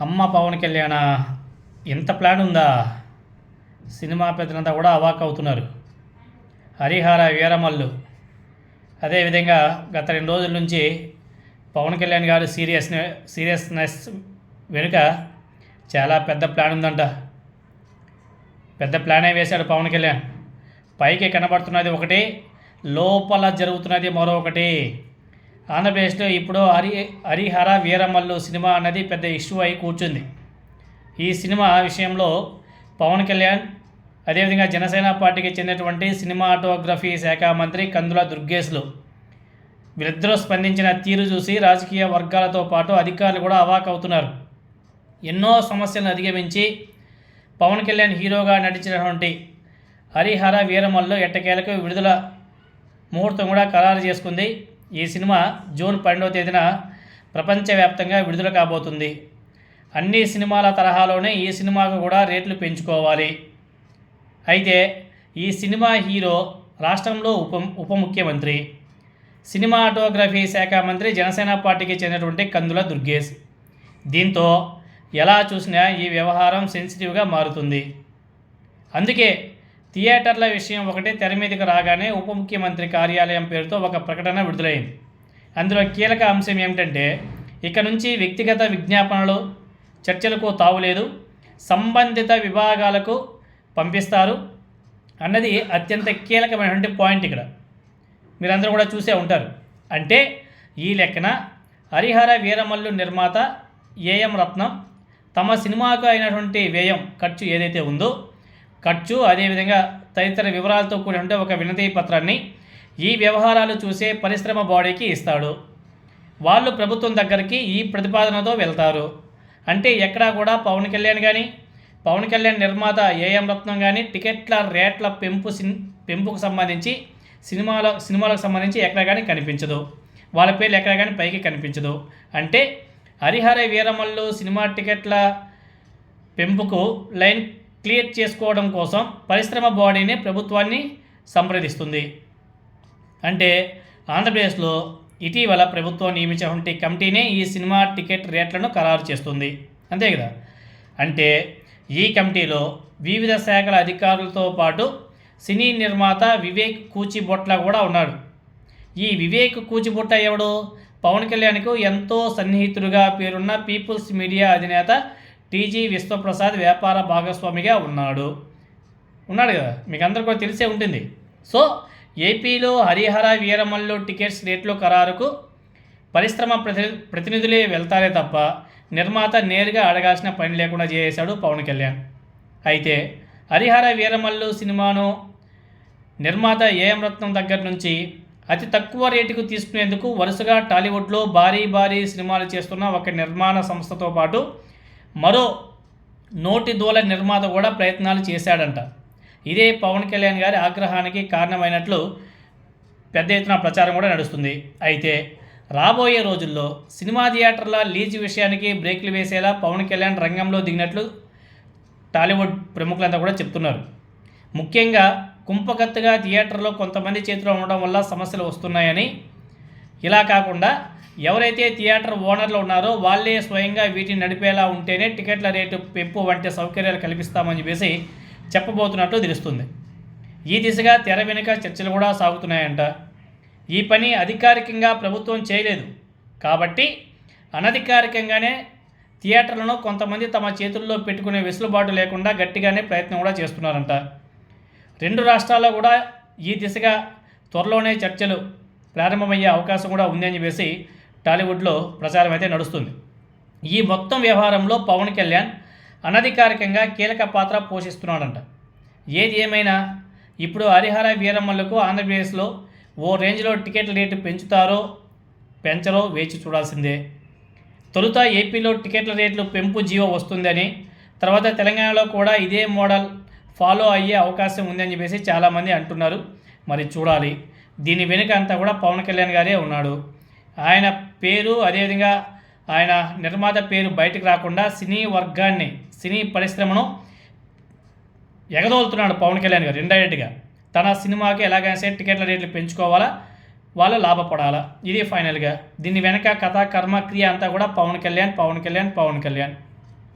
అమ్మ పవన్ కళ్యాణ ఇంత ప్లాన్ ఉందా? సినిమా పెద్దలంతా కూడా అవాక్ అవుతున్నారు. హరిహార వీరమల్లు. అదేవిధంగా గత రెండు రోజుల నుంచి పవన్ కళ్యాణ్ గారు సీరియస్ సీరియస్నెస్ వెనుక చాలా పెద్ద ప్లాన్ ఉందంట. పెద్ద ప్లానే వేశాడు పవన్ కళ్యాణ్. పైకి కనబడుతున్నది ఒకటి లోపల జరుగుతున్నది మరొకటి. ఆంధ్రప్రదేశ్లో ఇప్పుడు హరి హరిహర వీరమల్లు సినిమా అన్నది పెద్ద ఇష్యూ అయి కూర్చుంది. ఈ సినిమా విషయంలో పవన్ కళ్యాణ్ అదేవిధంగా జనసేన పార్టీకి చెందినటువంటి సినిమాటోగ్రఫీ శాఖ మంత్రి కందుల దుర్గేష్లు వీరిద్దరూ స్పందించిన తీరు చూసి రాజకీయ వర్గాలతో పాటు అధికారులు కూడా అవాక్ అవుతున్నారు. ఎన్నో సమస్యలను అధిగమించి పవన్ కళ్యాణ్ హీరోగా నటించినటువంటి హరిహర వీరమల్లు ఎట్టకేలకు విడుదల ముహూర్తం కూడా ఖరారు చేసుకుంది. ఈ సినిమా జూన్ పన్నెండవ తేదీన ప్రపంచవ్యాప్తంగా విడుదల కాబోతుంది. అన్ని సినిమాల తరహాలోనే ఈ సినిమాకు కూడా రేట్లు పెంచుకోవాలి. అయితే ఈ సినిమా హీరో రాష్ట్రంలో ఉప ఉప ముఖ్యమంత్రి. సినిమాటోగ్రఫీ శాఖ మంత్రి జనసేన పార్టీకి చెందినటువంటి కందుల దుర్గేష్. దీంతో ఎలా చూసినా ఈ వ్యవహారం సెన్సిటివ్గా మారుతుంది. అందుకే థియేటర్ల విషయం ఒకటే తెర మీదకి రాగానే ఉప ముఖ్యమంత్రి కార్యాలయం పేరుతో ఒక ప్రకటన విడుదలైంది. అందులో కీలక అంశం ఏమిటంటే ఇక నుంచి వ్యక్తిగత విజ్ఞాపనలు చర్చలకు తావులేదు సంబంధిత విభాగాలకు పంపిస్తారు. అన్నది అత్యంత కీలకమైనటువంటి పాయింట్ ఇక్కడ. మీరందరూ కూడా చూసే ఉంటారు. అంటే ఈ లెక్కన హరిహర వీరమల్లు నిర్మాత ఏఎం రత్నం తమ సినిమాకు అయినటువంటి వ్యయం ఖర్చు ఏదైతే ఉందో ఖర్చు అదేవిధంగా తదితర వివరాలతో కూడిన ఒక వినతి పత్రాన్ని ఈ వ్యవహారాలు చూసే పరిశ్రమ బాడీకి ఇస్తాడు. వాళ్ళు ప్రభుత్వం దగ్గరికి ఈ ప్రతిపాదనతో వెళ్తారు. అంటే ఎక్కడా కూడా పవన్ కళ్యాణ్ కానీ పవన్ కళ్యాణ్ నిర్మాత ఏఎం రత్నం కానీ టికెట్ల రేట్ల పెంపు సిన్ పెంపుకు సంబంధించి సినిమాల సినిమాలకు సంబంధించి ఎక్కడ కానీ కనిపించదు. వాళ్ళ పేర్లు ఎక్కడ కానీ పైకి కనిపించదు. అంటే హరిహర వీరమల్లు సినిమా టికెట్ల పెంపుకు లైన్ క్లియర్ చేసుకోవడం కోసం పరిశ్రమ బాడీని ప్రభుత్వాన్ని సంప్రదిస్తుంది. అంటే ఆంధ్రప్రదేశ్లో ఇటీవల ప్రభుత్వం నియమించినటువంటి కమిటీనే ఈ సినిమా టికెట్ రేట్లను ఖరారు చేస్తుంది. అంతే కదా? అంటే ఈ కమిటీలో వివిధ శాఖల అధికారులతో పాటు సినీ నిర్మాత వివేక్ కూచిబొట్ల కూడా ఉన్నాడు. ఈ వివేక్ కూచిబుట్ట ఎవడు? పవన్ కళ్యాణ్కు ఎంతో సన్నిహితుడుగా పేరున్న పీపుల్స్ మీడియా అధినేత టీజీ విశ్వప్రసాద్ వ్యాపార భాగస్వామిగా ఉన్నాడు. ఉన్నాడు కదా? మీకు అందరు కూడా తెలిసే ఉంటుంది. సో ఏపీలో హరిహర వీరమల్లు టికెట్స్ రేట్లు ఖరారుకు పరిశ్రమ ప్రతి ప్రతినిధులే వెళ్తారే తప్ప నిర్మాత నేరుగా అడగాల్సిన పని లేకుండా చేశాడు పవన్ కళ్యాణ్. అయితే హరిహర వీరమల్లు సినిమాను నిర్మాత ఏఎం రత్నం దగ్గర నుంచి అతి తక్కువ రేటుకు తీసుకునేందుకు వరుసగా టాలీవుడ్లో భారీ భారీ సినిమాలు చేస్తున్న ఒక నిర్మాణ సంస్థతో పాటు మరో నోటి దూల నిర్మాత కూడా ప్రయత్నాలు చేశాడంట. ఇదే పవన్ కళ్యాణ్ గారి ఆగ్రహానికి కారణమైనట్లు పెద్ద ఎత్తున ప్రచారం కూడా నడుస్తుంది. అయితే రాబోయే రోజుల్లో సినిమా థియేటర్ల లీజు విషయానికి బ్రేక్లు వేసేలా పవన్ కళ్యాణ్ రంగంలో దిగినట్లు టాలీవుడ్ ప్రముఖులంతా కూడా చెప్తున్నారు. ముఖ్యంగా కుంపకత్తుగా థియేటర్లో కొంతమంది చేతిలో ఉండడం వల్ల సమస్యలు వస్తున్నాయని ఇలా కాకుండా ఎవరైతే థియేటర్ ఓనర్లు ఉన్నారో వాళ్ళే స్వయంగా వీటిని నడిపేలా ఉంటేనే టికెట్ల రేటు పెంపు వంటి సౌకర్యాలు కల్పిస్తామని చెప్పేసి చెప్పబోతున్నట్లు తెలుస్తుంది. ఈ దిశగా తెర వెనుక చర్చలు కూడా సాగుతున్నాయంట. ఈ పని అధికారికంగా ప్రభుత్వం చేయలేదు. కాబట్టి అనధికారికంగానే థియేటర్లను కొంతమంది తమ చేతుల్లో పెట్టుకునే వెసులుబాటు లేకుండా గట్టిగానే ప్రయత్నం కూడా చేస్తున్నారంట. రెండు రాష్ట్రాల్లో కూడా ఈ దిశగా త్వరలోనే చర్చలు ప్రారంభమయ్యే అవకాశం కూడా ఉందని చెప్పేసి టాలీవుడ్లో ప్రచారం అయితే నడుస్తుంది. ఈ మొత్తం వ్యవహారంలో పవన్ కళ్యాణ్ అనధికారికంగా కీలక పాత్ర పోషిస్తున్నాడంట. ఏది ఏమైనా ఇప్పుడు హరిహర వీరమ్మలకు ఆంధ్రప్రదేశ్లో ఓ రేంజ్లో టికెట్ల రేటు పెంచుతారో పెంచరో వేచి చూడాల్సిందే. తొలుత ఏపీలో టికెట్ల రేట్లు పెంపు జీవో వస్తుందని తర్వాత తెలంగాణలో కూడా ఇదే మోడల్ ఫాలో అయ్యే అవకాశం ఉందని చెప్పేసి చాలామంది అంటున్నారు. మరి చూడాలి. దీని వెనుక అంతా కూడా పవన్ కళ్యాణ్ గారే ఉన్నాడు. ఆయన పేరు అదేవిధంగా ఆయన నిర్మాత పేరు బయటకు రాకుండా సినీ వర్గాన్ని సినీ పరిశ్రమను ఎగదోలుతున్నాడు పవన్ కళ్యాణ్ గారు ఇండైరెక్ట్గా. తన సినిమాకి ఎలాగైనా సరే టికెట్ల రేట్లు పెంచుకోవాలా వాళ్ళు లాభపడాలా? ఇది ఫైనల్గా. దీని వెనక కథ కర్మ క్రియ అంతా కూడా పవన్ కళ్యాణ్ పవన్ కళ్యాణ్ పవన్ కళ్యాణ్.